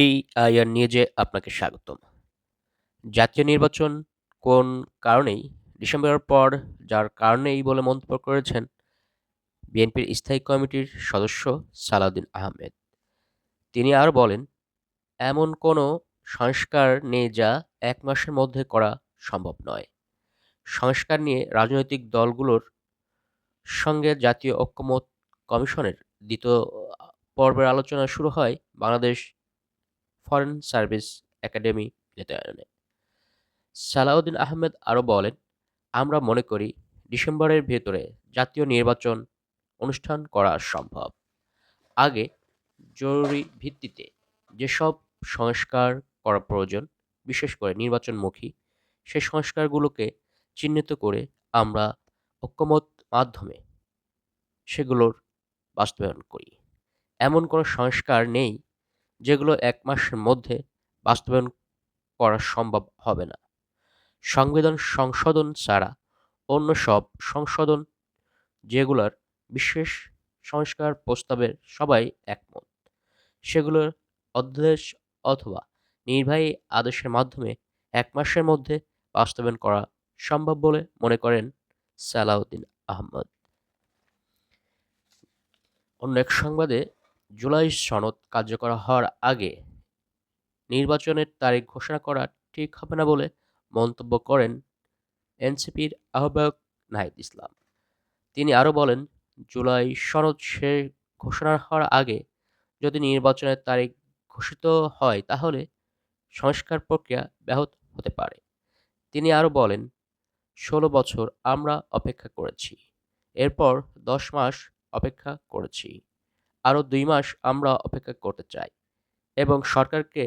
এই আয়ার নিউজে আপনাকে স্বাগতম। জাতীয় নির্বাচন কোন কারণেই? ডিসেম্বরের পর যার কারণেই বলে মন্তব্য করেছেন বিএনপির স্থায়ী কমিটির সদস্য সালাউদ্দিন আহমেদ। তিনি আরও বলেন, এমন কোনো সংস্কার নেই যা এক মাসের মধ্যে করা সম্ভব নয়। সংস্কার নিয়ে রাজনৈতিক দলগুলোর সঙ্গে জাতীয় ঐক্যমত কমিশনের দ্বিতীয় পর্বের আলোচনা শুরু হয় বাংলাদেশ ফরেন সার্ভিস একাডেমি নেতায়নে সালাউদ্দিন আহমেদ আরও বলেন, আমরা মনে করি ডিসেম্বরের ভেতরে জাতীয় নির্বাচন অনুষ্ঠান করা সম্ভব। আগে জরুরি ভিত্তিতে যেসব সংস্কার করা প্রয়োজন, বিশেষ করে নির্বাচনমুখী সেই সংস্কারগুলোকে চিহ্নিত করে আমরা ঐক্যমত মাধ্যমে সেগুলোর বাস্তবায়ন করি। এমন কোনো সংস্কার নেই যেগুলো এক মাসের মধ্যে বাস্তবায়ন করা সম্ভব হবে না। সংবিধান সংশোধন ছাড়া অন্য সব সংশোধন যেগুলোর বিশেষ সংস্কার প্রস্তাবের সবাই একমত। সেগুলোর অধ্যাদেশ অথবা নির্বাহী আদেশের মাধ্যমে এক মাসের মধ্যে বাস্তবায়ন করা সম্ভব বলে মনে করেন সালাউদ্দিন আহমদ। অন্য এক সংবাদে জুলাই সনদ কার্যকর হওয়ার আগে নির্বাচনের তারিখ ঘোষণা করা ঠিক হবে না বলে মন্তব্য করেন এনসিপির আহ্বায়ক নাহিদ ইসলাম। তিনি আরও বলেন, জুলাই সনদ সে ঘোষণা হওয়ার আগে যদি নির্বাচনের তারিখ ঘোষিত হয় তাহলে সংস্কার প্রক্রিয়া ব্যাহত হতে পারে। তিনি আরও বলেন, ষোলো বছর আমরা অপেক্ষা করেছি। এরপর দশ মাস অপেক্ষা করেছি। আরও দুই মাস আমরা অপেক্ষা করতে চাই এবং সরকারকে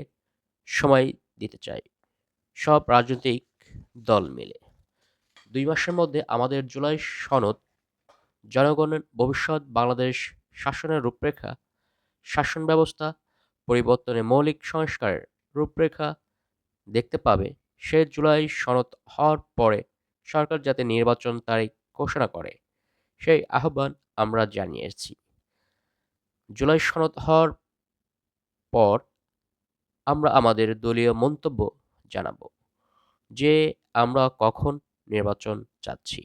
সময় দিতে চাই। সব রাজনৈতিক দল মিলে। দুই মাসের মধ্যে আমাদের জুলাই সনদ, জনগণের ভবিষ্যৎ, বাংলাদেশ শাসনের রূপরেখা, শাসন ব্যবস্থা পরিবর্তনে মৌলিক সংস্কারের রূপরেখা দেখতে পাবে। সে জুলাই সনদ হওয়ার পরে সরকার যাতে নির্বাচন তারিখ ঘোষণা করে, সেই আহ্বান আমরা জানিয়েছি। জুলাই সনদ হওয়ার পর আমরা আমাদের দলীয় মন্তব্য জানাব যে আমরা কখন নির্বাচন চাচ্ছি।